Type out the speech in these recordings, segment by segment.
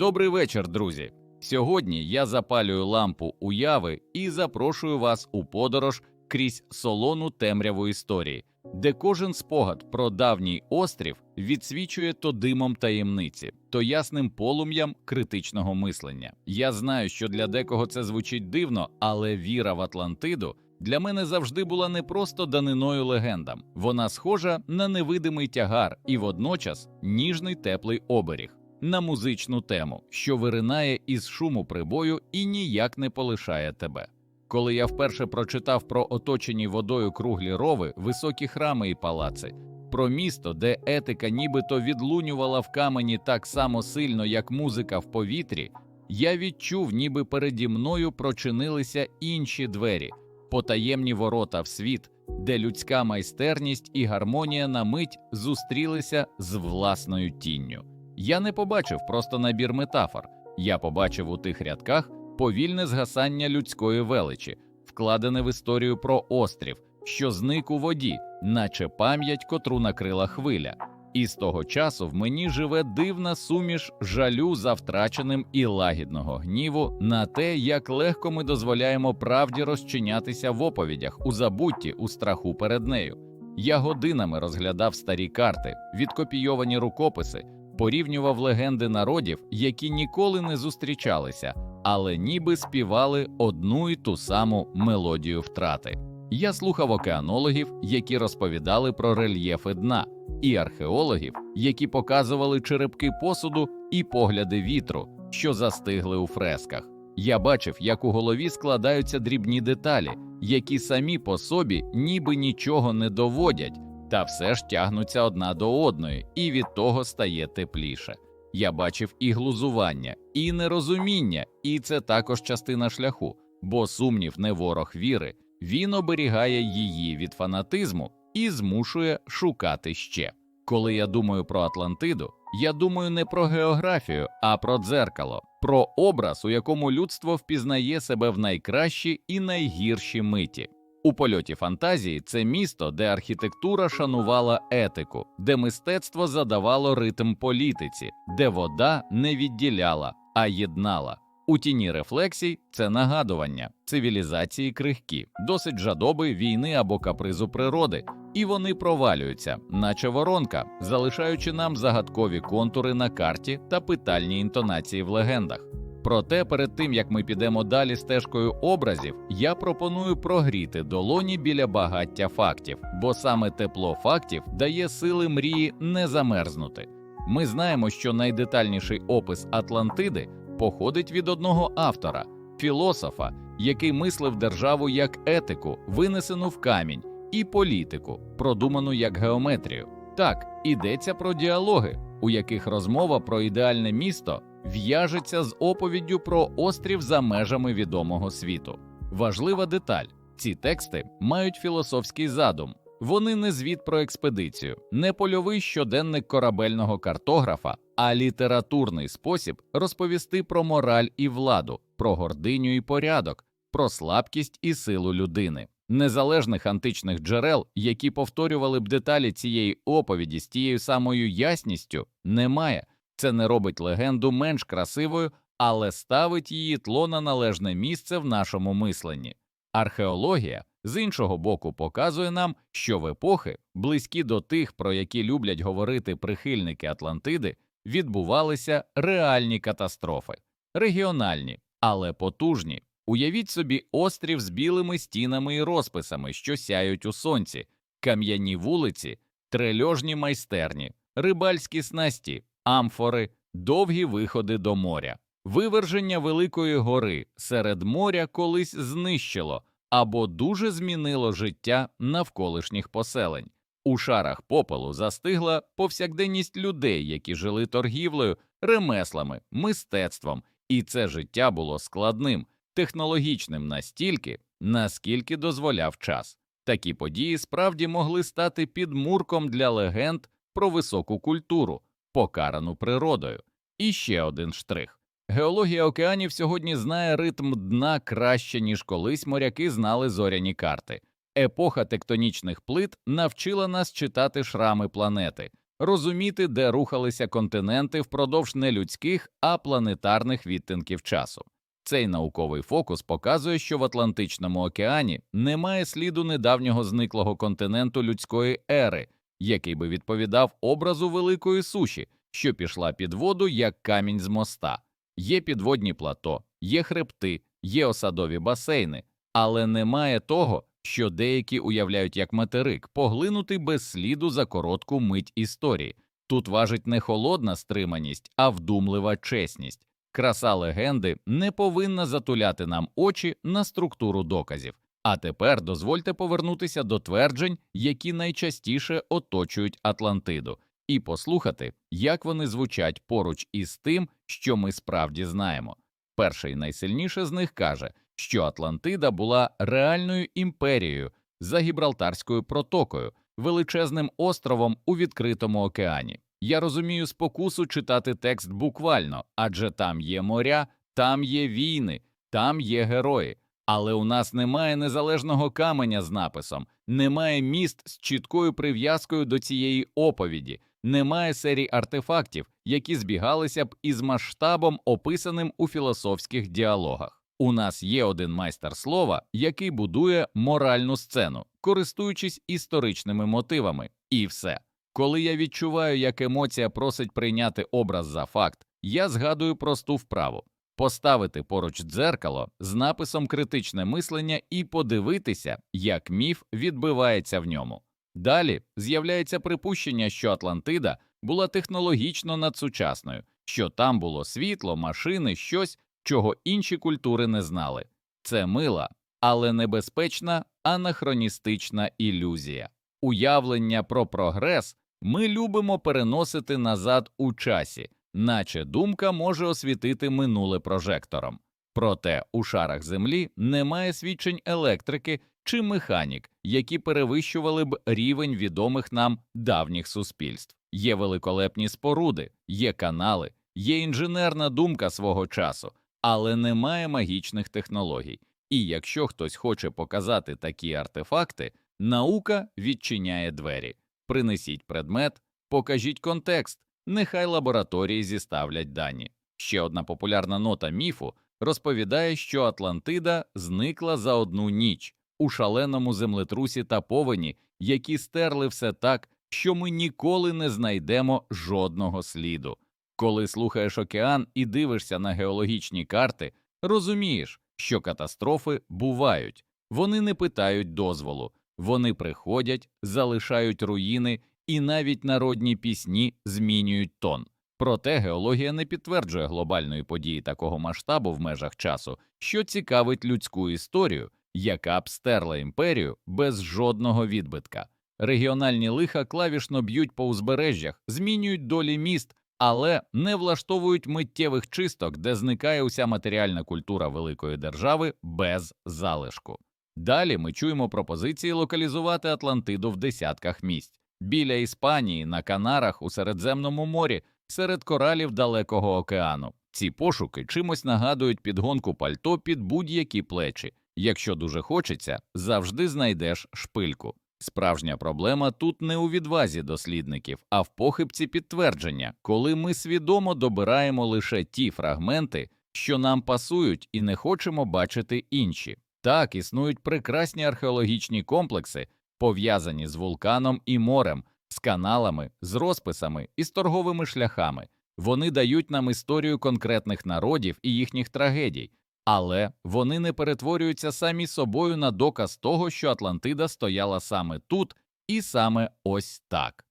Добрий вечір, друзі. Сьогодні я запалюю лампу уяви і запрошую вас у подорож крізь солону темряву історії, де кожен спогад про давній острів відсвічує то димом таємниці, то ясним полум'ям критичного мислення. Я знаю, що для декого це звучить дивно, але віра в Атлантиду для мене завжди була не просто даниною легендам. Вона схожа на невидимий тягар і водночас ніжний теплий оберіг на музичну тему, що виринає із шуму прибою і ніяк не полишає тебе. Коли я вперше прочитав про оточені водою круглі рови, високі храми і палаци, про місто, де етика нібито відлунювала в камені так само сильно, як музика в повітрі, я відчув, ніби переді мною прочинилися інші двері, потаємні ворота в світ, де людська майстерність і гармонія на мить зустрілися з власною тінню. Я не побачив просто набір метафор, я побачив у тих рядках повільне згасання людської величі, вкладене в історію про острів, що зник у воді, наче пам'ять, котру накрила хвиля. І з того часу в мені живе дивна суміш жалю за втраченим і лагідного гніву на те, як легко ми дозволяємо правді розчинятися в оповідях у забутті, у страху перед нею. Я годинами розглядав старі карти, відкопійовані рукописи, порівнював легенди народів, які ніколи не зустрічалися, але ніби співали одну й ту саму мелодію втрати. Я слухав океанологів, які розповідали про рельєфи дна, і археологів, які показували черепки посуду і погляди вітру, що застигли у фресках. Я бачив, як у голові складаються дрібні деталі, які самі по собі ніби нічого не доводять, та все ж тягнуться одна до одної, і від того стає тепліше. Я бачив і глузування, і нерозуміння, і це також частина шляху, бо сумнів не ворог віри, він оберігає її від фанатизму і змушує шукати ще. Коли я думаю про Атлантиду, я думаю не про географію, а про дзеркало, про образ, у якому людство впізнає себе в найкращі і найгірші миті. У польоті фантазії це місто, де архітектура шанувала етику, де мистецтво задавало ритм політиці, де вода не відділяла, а єднала. У тіні рефлексій це нагадування, цивілізації крихкі, досить жадоби війни або капризу природи, і вони провалюються, наче воронка, залишаючи нам загадкові контури на карті та питальні інтонації в легендах. Проте перед тим як ми підемо далі стежкою образів, я пропоную прогріти долоні біля багаття фактів, бо саме тепло фактів дає сили мрії не замерзнути. Ми знаємо, що найдетальніший опис Атлантиди походить від одного автора, філософа, який мислив державу як етику, винесену в камінь, і політику, продуману як геометрію. Так, ідеться про діалоги, у яких розмова про ідеальне місто в'яжеться з оповіддю про острів за межами відомого світу. Важлива деталь: ці тексти мають філософський задум. Вони не звіт про експедицію, не польовий щоденник корабельного картографа, а літературний спосіб розповісти про мораль і владу, про гординю і порядок, про слабкість і силу людини. Незалежних античних джерел, які повторювали б деталі цієї оповіді з тією самою ясністю, немає. Це не робить легенду менш красивою, але ставить її тло на належне місце в нашому мисленні. Археологія з іншого боку показує нам, що в епохи, близькі до тих, про які люблять говорити прихильники Атлантиди, відбувалися реальні катастрофи, регіональні, але потужні. Уявіть собі острів з білими стінами і розписами, що сяють у сонці, кам'яні вулиці, трельожні майстерні, рибальські снасті, амфори, довгі виходи до моря. Виверження Великої гори серед моря колись знищило або дуже змінило життя навколишніх поселень. У шарах попелу застигла повсякденність людей, які жили торгівлею, ремеслами, мистецтвом, і це життя було складним, технологічним настільки, наскільки дозволяв час. Такі події справді могли стати підмурком для легенд про високу культуру, покарану природою. І ще один штрих. Геологія океанів сьогодні знає ритм дна краще, ніж колись моряки знали зоряні карти. Епоха тектонічних плит навчила нас читати шрами планети, розуміти, де рухалися континенти впродовж не людських, а планетарних відтинків часу. Цей науковий фокус показує, що в Атлантичному океані немає сліду недавнього зниклого континенту людської ери, який би відповідав образу великої суші, що пішла під воду як камінь з моста. Є підводні плато, є хребти, є осадові басейни, але немає того, що деякі уявляють як материк, поглинутий без сліду за коротку мить історії. Тут важить не холодна стриманість, а вдумлива чесність. Краса легенди не повинна затуляти нам очі на структуру доказів. А тепер дозвольте повернутися до тверджень, які найчастіше оточують Атлантиду, і послухати, як вони звучать поруч із тим, що ми справді знаємо. Перший найсильніше з них каже, що Атлантида була реальною імперією за Гібралтарською протокою, величезним островом у відкритому океані. Я розумію спокусу читати текст буквально, адже там є моря, там є війни, там є герої. Але у нас немає незалежного каменя з написом, немає міст з чіткою прив'язкою до цієї оповіді, немає серій артефактів, які збігалися б із масштабом, описаним у філософських діалогах. У нас є один майстер слова, який будує моральну сцену, користуючись історичними мотивами, і все. Коли я відчуваю, як емоція просить прийняти образ за факт, я згадую просту вправу поставити поруч дзеркало з написом критичне мислення і подивитися, як міф відбивається в ньому. Далі з'являється припущення, що Атлантида була технологічно надсучасною, що там було світло, машини, щось, чого інші культури не знали. Це мила, але небезпечна анахроністична ілюзія. Уявлення про прогрес ми любимо переносити назад у часі, наче думка може освітити минуле прожектором. Проте у шарах землі немає свідчень електрики чи механік, які перевищували б рівень відомих нам давніх суспільств. Є великолепні споруди, є канали, є інженерна думка свого часу, але немає магічних технологій. І якщо хтось хоче показати такі артефакти, наука відчиняє двері. Принесіть предмет, покажіть контекст, нехай лабораторії зіставлять дані. Ще одна популярна нота міфу розповідає, що Атлантида зникла за одну ніч у шаленому землетрусі та повені, які стерли все так, що ми ніколи не знайдемо жодного сліду. Коли слухаєш океан і дивишся на геологічні карти, розумієш, що катастрофи бувають, вони не питають дозволу, вони приходять, залишають руїни і навіть народні пісні змінюють тон. Проте геологія не підтверджує глобальної події такого масштабу в межах часу, що цікавить людську історію, яка б стерла імперію без жодного відбитка. Регіональні лиха клавішно б'ють по узбережжях, змінюють долі міст, але не влаштовують миттєвих чисток, де зникає уся матеріальна культура великої держави без залишку. Далі ми чуємо пропозиції локалізувати Атлантиду в десятках місць біля Іспанії, на Канарах, у Середземному морі, серед коралів Далекого океану. Ці пошуки чимось нагадують підгонку пальто під будь-які плечі. Якщо дуже хочеться, завжди знайдеш шпильку. Справжня проблема тут не у відвазі дослідників, а в похибці підтвердження, коли ми свідомо добираємо лише ті фрагменти, що нам пасують, і не хочемо бачити інші. Так існують прекрасні археологічні комплекси, пов'язані з вулканом і морем, з каналами, з розписами і з торговими шляхами. Вони дають нам історію конкретних народів і їхніх трагедій, але вони не перетворюються самі собою на доказ того, що Атлантида стояла саме тут і саме ось так.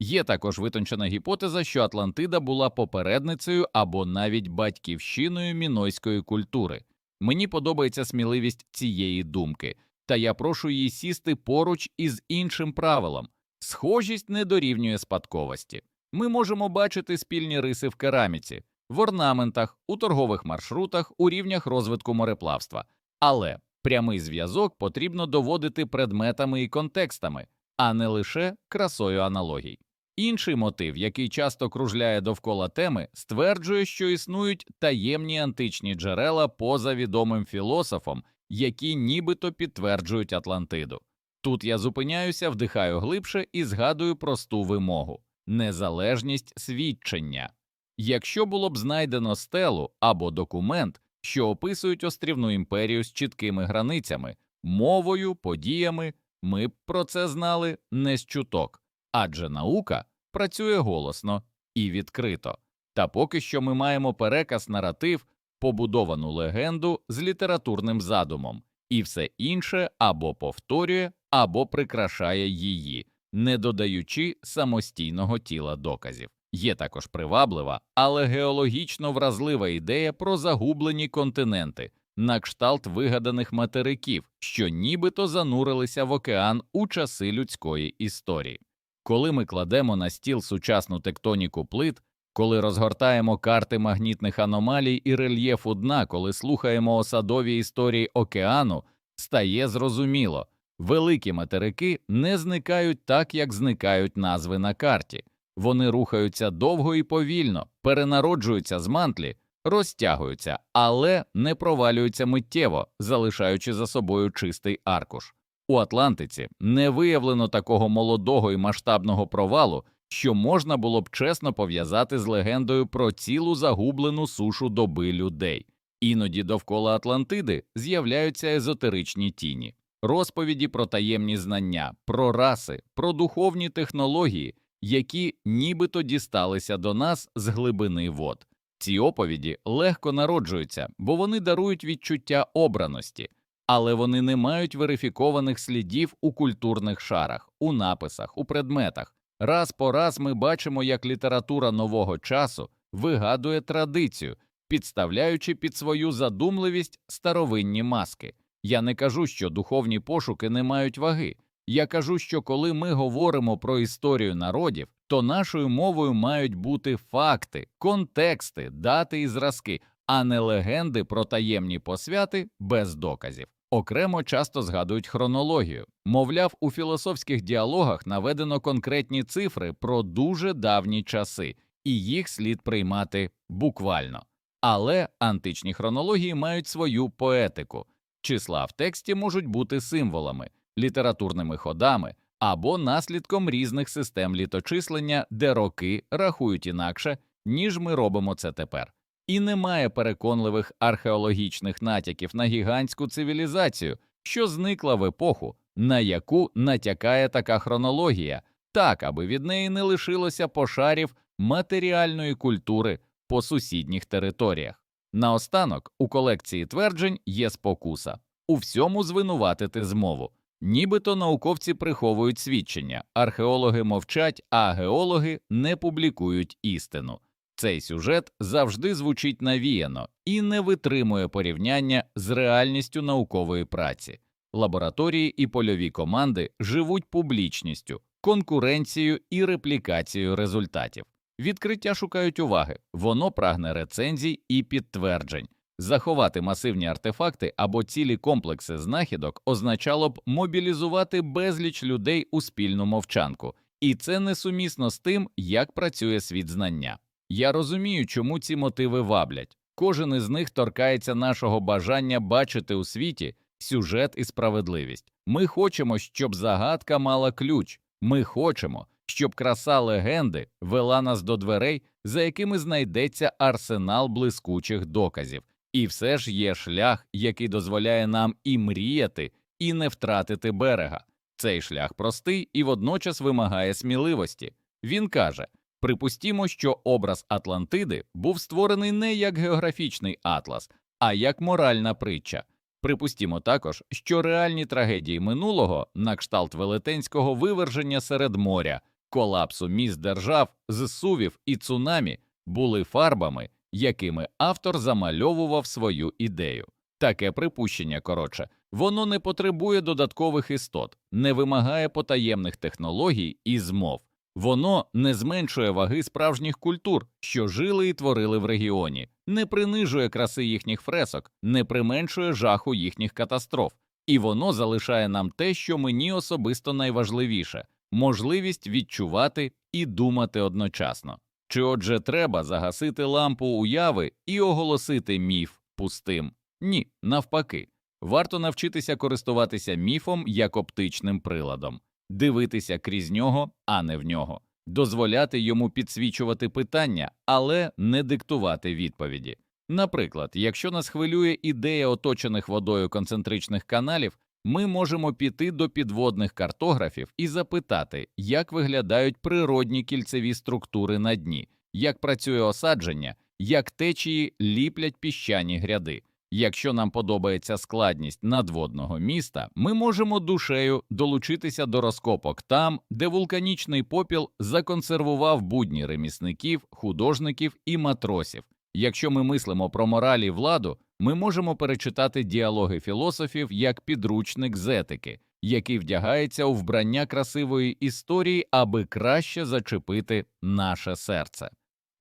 Є також витончена гіпотеза, що Атлантида була попередницею або навіть батьківщиною мінойської культури. Мені подобається сміливість цієї думки, та я прошу її сісти поруч із іншим правилом схожість не дорівнює спадковості. Ми можемо бачити спільні риси в кераміці, в орнаментах, у торгових маршрутах, у рівнях розвитку мореплавства, але прямий зв'язок потрібно доводити предметами і контекстами, а не лише красою аналогій. Інший мотив, який часто кружляє довкола теми, стверджує, що існують таємні античні джерела поза відомим філософом, які нібито підтверджують Атлантиду. Тут я зупиняюся, вдихаю глибше і згадую просту вимогу. незалежність свідчення. Якщо було б знайдено стелу або документ, що описують острівну імперію з чіткими границями, мовою, подіями, ми б про це знали не з чуток, адже наука працює голосно і відкрито. Та поки що ми маємо переказ наратив, побудовану легенду з літературним задумом, і все інше або повторює, або прикрашає її, не додаючи самостійного тіла доказів. Є також приваблива, але геологічно вразлива ідея про загублені континенти, на кшталт вигаданих материків, що нібито занурилися в океан у часи людської історії. Коли ми кладемо на стіл сучасну тектоніку плит, коли розгортаємо карти магнітних аномалій і рельєфу дна, коли слухаємо осадові історії океану, стає зрозуміло, великі материки не зникають так, як зникають назви на карті. Вони рухаються довго і повільно, перенароджуються з мантлі, розтягуються, але не провалюються миттєво, залишаючи за собою чистий аркуш. У Атлантиці не виявлено такого молодого і масштабного провалу, що можна було б чесно пов'язати з легендою про цілу загублену сушу доби людей. Іноді довкола Атлантиди з'являються езотеричні тіні, розповіді про таємні знання, про раси, про духовні технології, які нібито дісталися до нас з глибини вод. Ці оповіді легко народжуються, бо вони дарують відчуття обраності, але вони не мають верифікованих слідів у культурних шарах, у написах, у предметах. Раз по раз ми бачимо, як література нового часу вигадує традицію, підставляючи під свою задумливість старовинні маски. Я не кажу, що духовні пошуки не мають ваги. Я кажу, що коли ми говоримо про історію народів, то нашою мовою мають бути факти, контексти, дати і зразки, а не легенди про таємні посвяти без доказів. Окремо часто згадують хронологію. Мовляв, у філософських діалогах наведено конкретні цифри про дуже давні часи, і їх слід приймати буквально. Але античні хронології мають свою поетику. Числа в тексті можуть бути символами, літературними ходами або наслідком різних систем літочислення, де роки рахують інакше, ніж ми робимо це тепер. І немає переконливих археологічних натяків на гігантську цивілізацію, що зникла в епоху, на яку натякає така хронологія, так аби від неї не лишилося пошарів матеріальної культури по сусідніх територіях. Наостанок у колекції тверджень є спокуса у всьому звинуватити змову. Нібито науковці приховують свідчення, археологи мовчать, а геологи не публікують істину. Цей сюжет завжди звучить навіяно і не витримує порівняння з реальністю наукової праці. Лабораторії і польові команди живуть публічністю, конкуренцією і реплікацією результатів. Відкриття шукають уваги, воно прагне рецензій і підтверджень. Заховати масивні артефакти або цілі комплекси знахідок означало б мобілізувати безліч людей у спільну мовчанку, і це несумісно з тим, як працює світ знання. Я розумію, чому ці мотиви ваблять. Кожен із них торкається нашого бажання бачити у світі сюжет і справедливість. Ми хочемо, щоб загадка мала ключ. Ми хочемо, щоб краса легенди вела нас до дверей, за якими знайдеться арсенал блискучих доказів. І все ж є шлях, який дозволяє нам і мріяти, і не втратити берега. Цей шлях простий і водночас вимагає сміливості. Він каже: припустімо, що образ Атлантиди був створений не як географічний атлас, а як моральна притча. Припустімо також, що реальні трагедії минулого, на кшталт велетенського виверження серед моря, колапсу міст держав, зсувів і цунамі, були фарбами, якими автор замальовував свою ідею. Таке припущення, коротше, воно не потребує додаткових істот, не вимагає потаємних технологій і змов, воно не зменшує ваги справжніх культур, що жили і творили в регіоні, не принижує краси їхніх фресок, не применшує жаху їхніх катастроф, і воно залишає нам те, що мені особисто найважливіше можливість відчувати і думати одночасно. Чи отже треба загасити лампу уяви і оголосити міф пустим? Ні, навпаки, варто навчитися користуватися міфом як оптичним приладом, дивитися крізь нього, а не в нього. дозволяти йому підсвічувати питання, але не диктувати відповіді. Наприклад, якщо нас хвилює ідея оточених водою концентричних каналів, ми можемо піти до підводних картографів і запитати, як виглядають природні кільцеві структури на дні, як працює осадження, як течії ліплять піщані гряди. Якщо нам подобається складність надводного міста, ми можемо душею долучитися до розкопок там, де вулканічний попіл законсервував будні ремісників, художників і матросів. Якщо ми мислимо про мораль і владу, ми можемо перечитати діалоги філософів як підручник з етики, який вдягається у вбрання красивої історії, аби краще зачепити наше серце.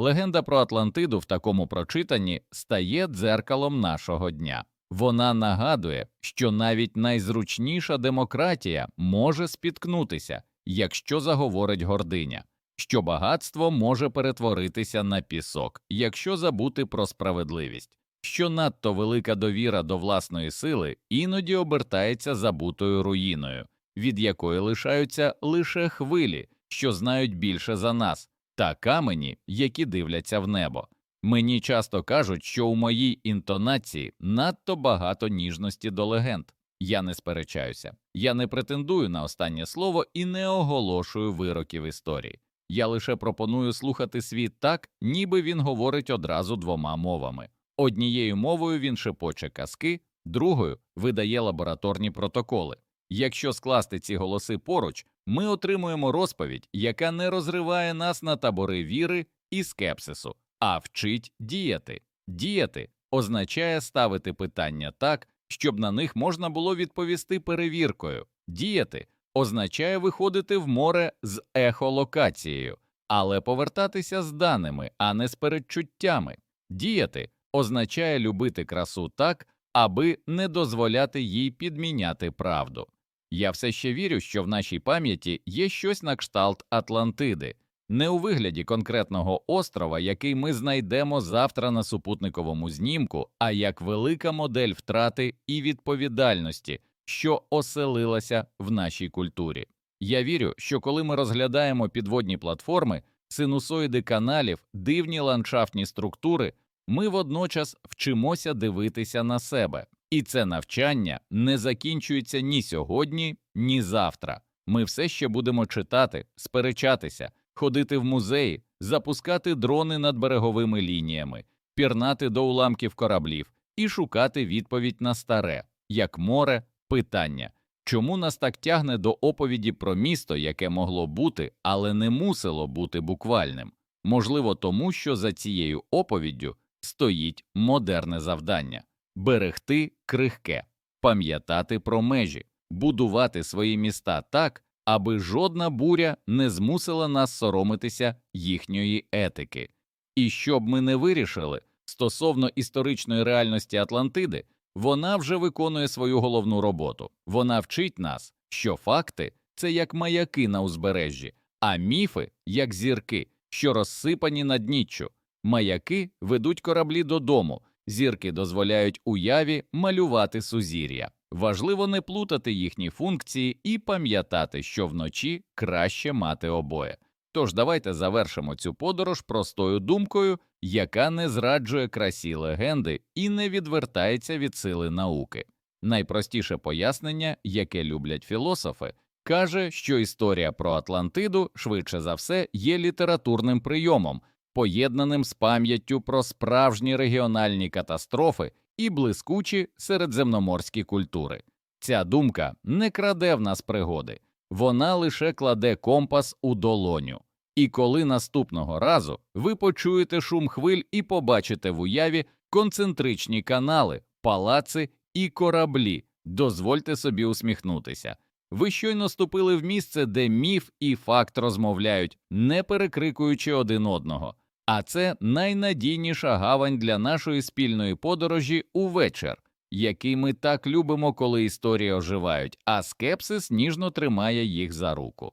Легенда про Атлантиду в такому прочитанні стає дзеркалом нашого дня. Вона нагадує, що навіть найзручніша демократія може спіткнутися, якщо заговорить гординя, що багатство може перетворитися на пісок, якщо забути про справедливість, що надто велика довіра до власної сили іноді обертається забутою руїною, від якої лишаються лише хвилі, що знають більше за нас та камені, які дивляться в небо. Мені часто кажуть, що у моїй інтонації надто багато ніжності до легенд. Я не сперечаюся, я не претендую на останнє слово і не оголошую вироків історії. Я лише пропоную слухати світ так, ніби він говорить одразу двома мовами. Однією мовою він шепоче казки, другою видає лабораторні протоколи. Якщо скласти ці голоси поруч, ми отримуємо розповідь, яка не розриває нас на табори віри і скепсису, а вчить діяти. Діяти означає ставити питання так, щоб на них можна було відповісти перевіркою. Діяти означає виходити в море з ехолокацією, але повертатися з даними, а не з передчуттями. Діяти означає любити красу так, аби не дозволяти їй підміняти правду. Я все ще вірю, що в нашій пам'яті є щось на кшталт Атлантиди, не у вигляді конкретного острова, який ми знайдемо завтра на супутниковому знімку, а як велика модель втрати і відповідальності, що оселилася в нашій культурі. Я вірю, що коли ми розглядаємо підводні платформи, синусоїди каналів, дивні ландшафтні структури, ми водночас вчимося дивитися на себе. І це навчання не закінчується ні сьогодні, ні завтра. Ми все ще будемо читати, сперечатися, ходити в музеї, запускати дрони над береговими лініями, пірнати до уламків кораблів і шукати відповідь на старе, як море, питання. Чому нас так тягне до оповіді про місто, яке могло бути, але не мусило бути буквальним? Можливо, тому що за цією оповіддю стоїть модерне завдання берегти крихке, пам'ятати про межі, будувати свої міста так, аби жодна буря не змусила нас соромитися їхньої етики. І щоб ми не вирішили стосовно історичної реальності Атлантиди, вона вже виконує свою головну роботу. Вона вчить нас, що факти це як маяки на узбережжі, а міфи як зірки, що розсипані над ніччю. Маяки ведуть кораблі додому, зірки дозволяють уяві малювати сузір'я. Важливо не плутати їхні функції і пам'ятати, що вночі краще мати обоє. Тож давайте завершимо цю подорож простою думкою, яка не зраджує красі легенди і не відвертається від сили науки. Найпростіше пояснення, яке люблять філософи, каже, що історія про Атлантиду швидше за все є літературним прийомом, поєднаним з пам'яттю про справжні регіональні катастрофи і блискучі середземноморські культури. Ця думка не краде в нас пригоди, вона лише кладе компас у долоню. І коли наступного разу ви почуєте шум хвиль і побачите в уяві концентричні канали, палаци і кораблі, дозвольте собі усміхнутися. Ви щойно ступили в місце, де міф і факт розмовляють, не перекрикуючи один одного. А це найнадійніша гавань для нашої спільної подорожі у вечір, який ми так любимо, коли історії оживають, а скепсис ніжно тримає їх за руку.